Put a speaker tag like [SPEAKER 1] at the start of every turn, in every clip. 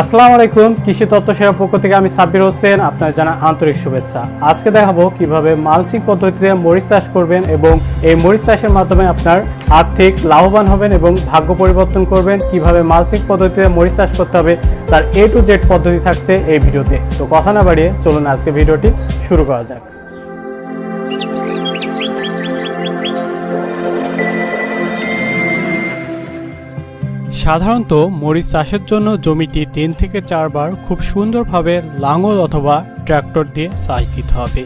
[SPEAKER 1] আসসালামু আলাইকুম, কৃষি তত্ত্ব সেবা পক্ষ থেকে আমি সাব্বির হোসেন আপনার জানা আন্তরিক শুভেচ্ছা। আজকে দেখাবো কীভাবে মালচিং পদ্ধতিতে মরিচ চাষ করবেন এবং এই মরিচ চাষের মাধ্যমে আপনার আর্থিক লাভবান হবেন এবং ভাগ্য পরিবর্তন করবেন। কীভাবে মালচিং পদ্ধতিতে মরিচ চাষ করতে হবে, তার এ টু জেড পদ্ধতি থাকছে এই ভিডিওতে। তো কথা না বাড়িয়ে চলুন আজকে ভিডিওটি শুরু করা যাক। সাধারণত মরিচ চাষের জন্য জমিটি তিন থেকে চারবার খুব সুন্দরভাবে লাঙল অথবা ট্র্যাক্টর দিয়ে চাষ দিতে হবে।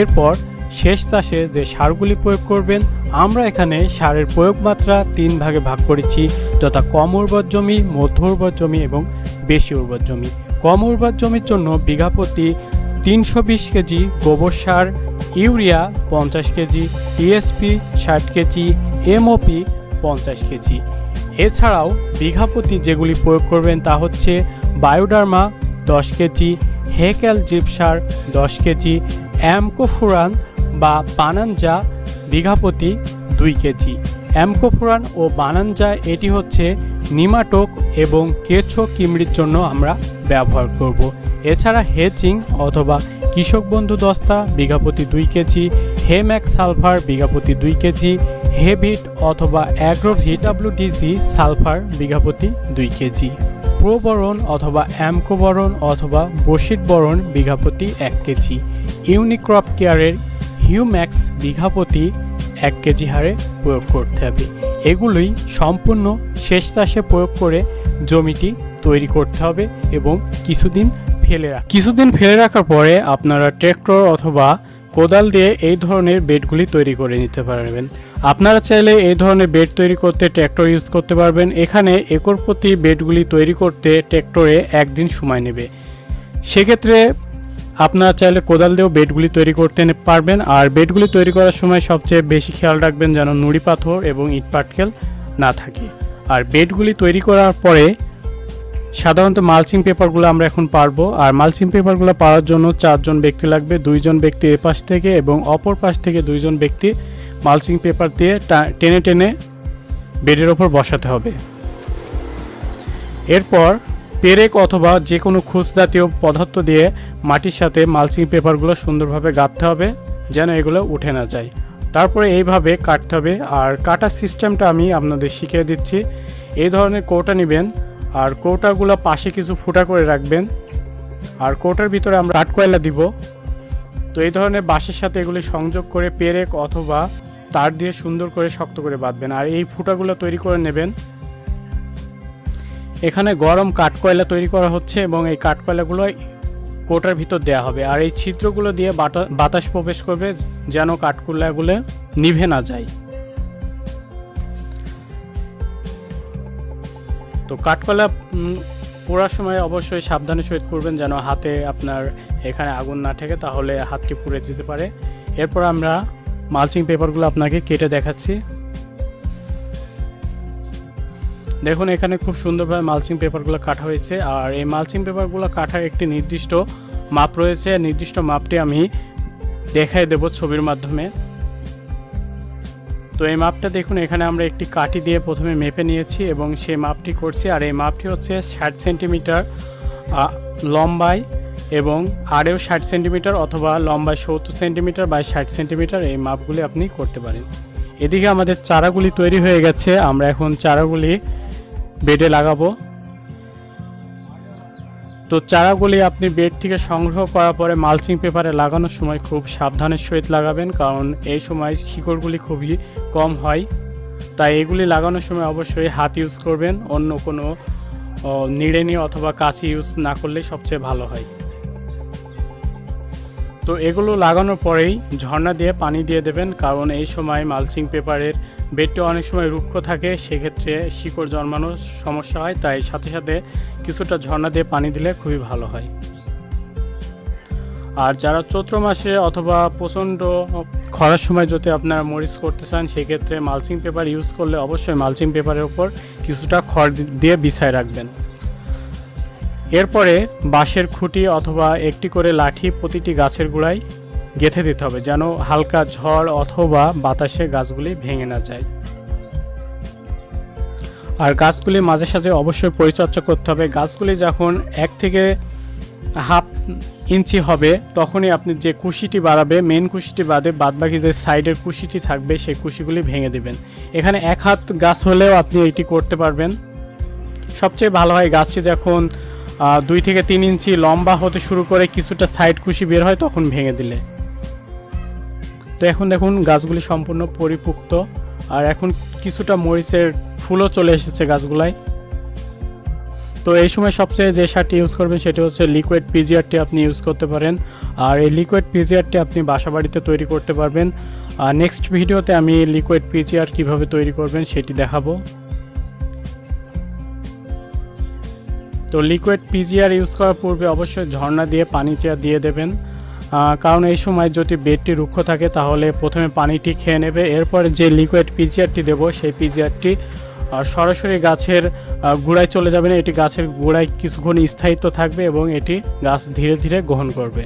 [SPEAKER 1] এরপর শেষ চাষে যে সারগুলি প্রয়োগ করবেন, আমরা এখানে সারের প্রয়োগ মাত্রা তিন ভাগে ভাগ করেছি যথা কম উর্বর জমি, মধ্য উর্বর জমি এবং বেশি উর্বর জমি। কম উর্বর জমির জন্য বিঘা প্রতি তিনশো বিশ কেজি গোবর সার, ইউরিয়া পঞ্চাশ কেজি, টিএসপি ষাট কেজি, এমওপি পঞ্চাশ কেজি। এছাড়াও বিঘাপতি যেগুলি প্রয়োগ করবেন তা হচ্ছে বায়োডার্মা দশ কেজি, হেকেল জিপসার দশ কেজি, অ্যামকোফুরান বা বানানজা বিঘাপতি দুই কেজি অ্যামকোফুরান ও বানানজা এটি হচ্ছে নিমাটোক এবং কেঁচো কিমড়ির জন্য আমরা ব্যবহার করব। এছাড়া হেচিং অথবা কৃষক বন্ধু দস্তা বিঘাপতি দুই কেজি, হেম্যাক সালফার বিঘাপতি দুই কেজি হেভিট অথবা অ্যাগ্রোভিট ডাব্লিউডিসি সালফার বিঘাপতি দুই কেজি প্রোবরণ অথবা অ্যামকোবরণ অথবা বসিট বরণ বিঘাপতি এক কেজি, ইউনিক্রপ কেয়ারের হিউম্যাক্স বিঘাপতি এক কেজি হারে প্রয়োগ করতে হবে। এগুলোই সম্পূর্ণ শেষ চাষে প্রয়োগ করে জমিটি তৈরি করতে হবে এবং কিছুদিন ফেলে রাখ কিছুদিন ফেলে রাখার পরে আপনারা ট্র্যাক্টর অথবা কোদাল দিয়ে এই ধরনের বেডগুলি তৈরি করে নিতে পারবেন। আপনারা চাইলে এই ধরনের বেড তৈরি করতে ট্র্যাক্টর ইউজ করতে পারবেন। এখানে একর প্রতি বেডগুলি তৈরি করতে ট্র্যাক্টরে একদিন সময় নেবে। সেক্ষেত্রে আপনারা চাইলে কোদাল দিয়েও বেডগুলি তৈরি করতে পারবেন। আর বেডগুলি তৈরি করার সময় সবচেয়ে বেশি খেয়াল রাখবেন যেন নুড়ি পাথর এবং ইট পাটকেল না থাকে। আর বেডগুলি তৈরি করার পরে সাধারণত মালচিং পেপারগুলো আমরা এখন পারব। আর মালচিং পেপারগুলো পাওয়ার জন্য চারজন ব্যক্তি লাগবে। দুইজন ব্যক্তি এ পাশ থেকে এবং অপর পাশ থেকে দুইজন ব্যক্তি মালচিং পেপার দিয়ে টেনে টেনে বেডের ওপর বসাতে হবে। এরপর পেরেক অথবা যে কোনো খুস জাতীয় পদার্থ দিয়ে মাটির সাথে মালচিং পেপারগুলো সুন্দরভাবে গাঁথতে হবে, যেন এগুলো উঠে না যায়। তারপরে এইভাবে কাটতে হবে। আর কাটার সিস্টেমটা আমি আপনাদের শিখিয়ে দিচ্ছি। এই ধরনের কৌটা নেবেন। আর কৌটাগুলো পাশে কিছু ফুটা করে রাখবেন। আর কৌটার ভিতরে আমরা কাঠকয়লা দিব। তো এই ধরনের বাঁশের সাথে এগুলি সংযোগ করে পেরেক অথবা তার দিয়ে সুন্দর করে শক্ত করে বাঁধবেন। আর এই ফুটাগুলো তৈরি করে নেবেন। এখানে গরম কাঠকয়লা তৈরি করা হচ্ছে এবং এই কাঠকয়লাগুলো কোটার ভিতর দেওয়া হবে। আর এই ছিদ্রগুলো দিয়ে বাতা- বাতাস প্রবেশ করবে যেন কাঠকয়লাগুলো নিভে না যায়। তো কাঠকলা পোড়ার সময় অবশ্যই সাবধানে সহিত করবেন যেন হাতে আপনার এখানে আগুন না ঠেকে, তাহলে হাতটি পুড়ে যেতে পারে। এরপর আমরা মালচিং পেপারগুলো আপনাকে কেটে দেখাচ্ছি। দেখুন, এখানে খুব সুন্দরভাবে মালচিং পেপারগুলো কাটা হয়েছে, আর এই মালচিং পেপারগুলো কাটার একটি নির্দিষ্ট মাপ রয়েছে। নির্দিষ্ট মাপটি আমি দেখাই দেব ছবির মাধ্যমে। তো এই মাপটা দেখুন, এখানে আমরা একটি কাঠি দিয়ে প্রথমে মেপে নিয়েছি এবং সেই মাপটি করছি, আর এই মাপটি হচ্ছে ষাট সেন্টিমিটার লম্বায় এবং আরেও ষাট সেন্টিমিটার অথবা লম্বায় সত্তর সেন্টিমিটার বাই ষাট সেন্টিমিটার এই মাপগুলি আপনি করতে পারেন। এদিকে আমাদের চারাগুলি তৈরি হয়ে গেছে, আমরা এখন চারাগুলি বেডে লাগাবো। তো চারাগুলি আপনি বেড থেকে সংগ্রহ করার পরে মালচিং পেপারে লাগানোর সময় খুব সাবধানের সহিত লাগাবেন, কারণ এই সময় শিকড়গুলি খুবই কম হয়, তাই এগুলি লাগানোর সময় অবশ্যই হাত ইউজ করবেন, অন্য কোনো নিড়েনি অথবা কাঁচি ইউজ না করলে সবচেয়ে ভালো হয়। তো এগুলো লাগানোর পরেই ঝর্ণা দিয়ে পানি দিয়ে দেবেন, কারণ এই সময় মালচিং পেপারের বেডটা অনেক সময় রুক্ষ থাকে, সেক্ষেত্রে শিকড় জন্মানোর সমস্যা হয়, তাই সাথে সাথে কিছুটা ঝর্ণা দিয়ে পানি দিলে খুবই ভালো হয়। আর যারা চৈত্র মাসে অথবা প্রচণ্ড খরার সময় যদি আপনারা মরিচ করতে চান, সেক্ষেত্রে মালচিং পেপার ইউজ করলে অবশ্যই মালচিং পেপারের উপর কিছুটা খড় দিয়ে বিছায় রাখবেন। এরপরে বাঁশের খুঁটি অথবা একটি করে লাঠি প্রতিটি গাছের গোড়ায় গেঁথে দিতে হবে, যেন হালকা ঝড় অথবা বাতাসে গাছগুলি ভেঙে না যায়। আর গাছগুলি মাঝে সাঝে অবশ্যই পরিচর্যা করতে হবে। গাছগুলি যখন এক থেকে হাফ ইঞ্চি হবে, তখনই আপনি যে কুশিটি বাড়াবে মেন কুশিটি বাদে বাদবাকি যে সাইডের কুশিটি থাকবে, সেই কুশিগুলি ভেঙে দেবেন। এখানে এক হাত গাছ হলেও আপনি এটি করতে পারবেন। সবচেয়ে ভালো হয় গাছটি যখন দুই থেকে তিন ইঞ্চি লম্বা হতে শুরু করে কিছুটা সাইড কুশি বের হয়, তখন ভেঙে দিলে। তো এখন দেখুন, গাছগুলি সম্পূর্ণ পরিপুক্ত। আর এখন কিছুটা মরিচের ফুলও চলে এসেছে গাছগুলায়। তো এই সময় সবচেয়ে যে সারটি ইউজ করবেন সেটি হচ্ছে লিকুইড পিজিআরটি আপনি ইউজ করতে পারেন। আর এই লিকুইড পিজিআরটি আপনি বাসা বাড়িতে তৈরি করতে পারবেন। আর নেক্সট ভিডিওতে আমি লিকুইড পিজিআর কীভাবে তৈরি করবেন সেটি দেখাবো। তো লিকুইড পিজিআর ইউজ করার পূর্বে অবশ্যই ঝর্ণা দিয়ে পানিটা দিয়ে দেবেন। কারণ এই সময় যদি বেডটি রুক্ষ থাকে তাহলে প্রথমে পানিটি খেয়ে নেবে। এরপরে যে লিকুইড পিজিআরটি দেবো সেই পিজিআরটি সরাসরি গাছের গোড়ায় চলে যাবে না, এটি গাছের গোড়ায় কিছুক্ষণ স্থায়িত্ব থাকবে এবং এটি গাছ ধীরে ধীরে গ্রহণ করবে।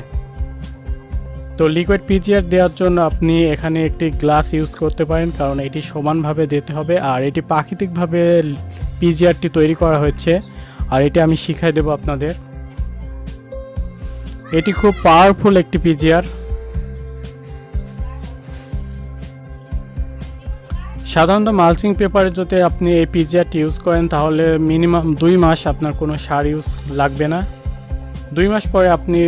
[SPEAKER 1] তো লিকুইড পিজিআর দেওয়ার জন্য আপনি এখানে একটি গ্লাস ইউজ করতে পারেন, কারণ এটি সমানভাবে দিতে হবে, আর এটি প্রাকৃতিকভাবে পিজিআরটি তৈরি করা হয়েছে, আর এটি আমি শিখাই দেব আপনাদের। এটি খুব পাওয়ারফুল একটি পিজিআর সাধারণত মালচিং পেপারে যদি আপনি এই পিজিআরটি ইউজ করেন, তাহলে মিনিমাম দুই মাস আপনার কোনো সার ইউজ লাগবে না। দুই মাস পরে আপনি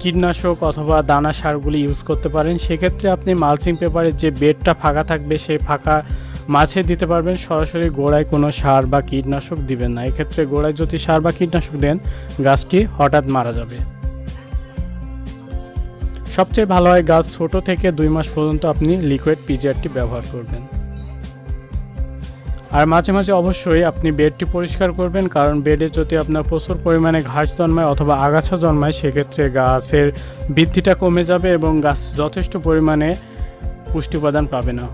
[SPEAKER 1] কীটনাশক অথবা দানা সারগুলি ইউজ করতে পারেন। সেক্ষেত্রে আপনি মালচিং পেপারের যে বেডটা ফাঁকা থাকবে, সেই ফাঁকা মাছে দিতে পারবেন। সরাসরি গোড়ায় কোনো সার বা কীটনাশক দিবেন না। এক্ষেত্রে গোড়ায় যদি সার বা কীটনাশক দেন, গাছটি হঠাৎ মারা যাবে। সবচেয়ে ভালো হয় গাছ ছোট থেকে দুই মাস পর্যন্ত আপনি লিকুইড পিজিআরটি ব্যবহার করবেন। আর মাঝে মাঝে অবশ্যই আপনি বেডটি পরিষ্কার করবেন, কারণ বেডে যদি আপনার প্রচুর পরিমাণে ঘাস জন্মায় অথবা আগাছা জন্মায়, সেক্ষেত্রে গাছের বৃদ্ধিটা কমে যাবে এবং গাছ যথেষ্ট পরিমাণে পুষ্টি উপাদান পাবে না।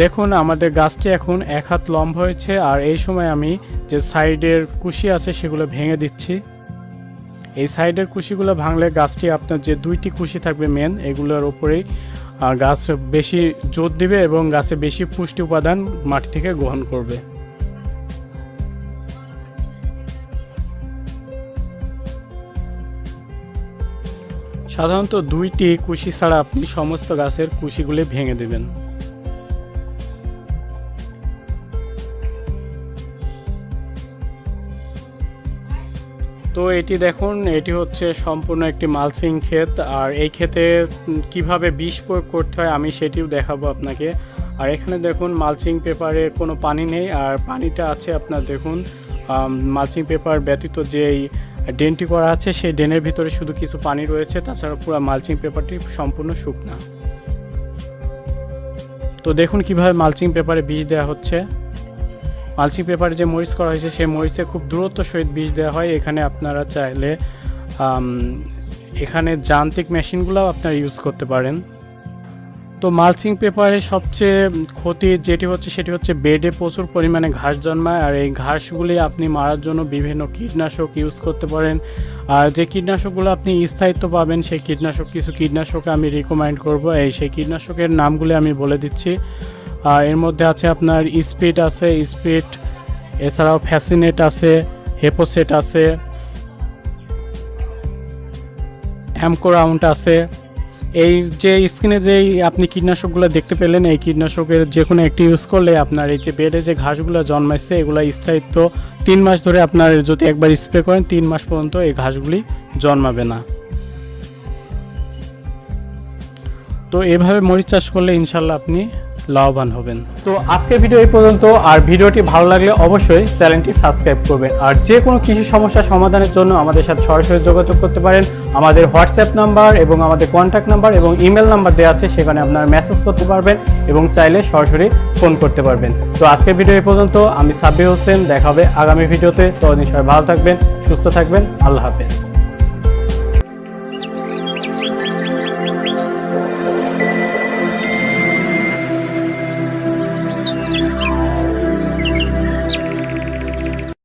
[SPEAKER 1] দেখুন, আমাদের গাছটি এখন এক হাত লম্ব হয়েছে, আর এই সময় আমি যে সাইডের কুশি আছে সেগুলো ভেঙে দিচ্ছি। এই সাইডের কুশিগুলো ভাঙলে গাছটি আপনার যে দুইটি কুশি থাকবে মেন এগুলোর ওপরেই গাছ বেশি জোর দিবে এবং গাছে বেশি পুষ্টি উপাদান মাটি থেকে গ্রহণ করবে। সাধারণত দুইটি কুশি ছাড়া আপনি সমস্ত গাছের কুশিগুলি ভেঙে দেবেন। তো এটি দেখুন, এটি হচ্ছে সম্পূর্ণ একটি মালসিং ক্ষেত। আর এই ক্ষেতে কীভাবে বিষ প্রয়োগ করতে হয় আমি সেটিও দেখাবো আপনাকে। আর এখানে দেখুন, মালচিং পেপারে কোনো পানি নেই। আর পানিটা আছে আপনার দেখুন মালচিং পেপার ব্যতীত যেই ডেনটি করা আছে, সেই ডেনের ভিতরে শুধু কিছু পানি রয়েছে। তাছাড়া পুরো মালচিং পেপারটি সম্পূর্ণ শুকনা। তো দেখুন কীভাবে মালচিং পেপারে বীজ দেওয়া হচ্ছে। মালচিং পেপারে যে মরিচ করা হয়েছে, সেই মরিচে খুব দূরত্ব সহিত বীজ দেওয়া হয়। এখানে আপনারা চাইলে এখানে যান্ত্রিক মেশিনগুলোও আপনারা ইউজ করতে পারেন। তো মালচিং পেপারে সবচেয়ে ক্ষতি যেটি হচ্ছে, সেটি হচ্ছে বেডে প্রচুর পরিমাণে ঘাস জন্মায়। আর এই ঘাসগুলি আপনি মারার জন্য বিভিন্ন কীটনাশক ইউজ করতে পারেন। আর যে কীটনাশকগুলো আপনি স্থায়িত্ব পাবেন, সেই কীটনাশক, কিছু কীটনাশক আমি রিকমেন্ড করব। এই সেই কীটনাশকের নামগুলি আমি বলে দিচ্ছি। এর মধ্যে আছে আপনার স্পিড আছে, স্পিড এছাড়াও ফ্যাসিনেট আছে, হেপোসেট আছে, অ্যামকোরাউন্ট আছে। এই যে স্কিনে যেই আপনি কীটনাশকগুলো দেখতে পেলেন, এই কীটনাশকের যে কোনো একটি ইউজ করলে আপনার এই যে বেডে যে ঘাসগুলো জন্মাইছে, এগুলো স্থায়িত্ব তিন মাস ধরে আপনার যদি একবার স্প্রে করেন, তিন মাস পর্যন্ত এই ঘাসগুলি জন্মাবে না। তো এভাবে মরিচ চাষ করলে ইনশাল্লাহ আপনি লাভবান হবেন। তো আজকের ভিডিও এই পর্যন্ত। আর ভিডিওটি ভালো লাগলে অবশ্যই চ্যানেলটি সাবস্ক্রাইব করবেন। আর যে কোনো কৃষি সমস্যা সমাধানের জন্য আমাদের সাথে সরাসরি যোগাযোগ করতে পারেন। আমাদের হোয়াটসঅ্যাপ নাম্বার এবং আমাদের কন্ট্যাক্ট নাম্বার এবং ইমেল নাম্বার দেওয়া আছে, সেখানে আপনারা মেসেজ করতে পারবেন এবং চাইলে সরাসরি ফোন করতে পারবেন। তো আজকের ভিডিও এই পর্যন্ত। আমি সাব্বির হোসেন, দেখা হবে আগামী ভিডিওতে। ততদিন সবাই ভালো থাকবেন, সুস্থ থাকবেন। আল্লাহ হাফেজ।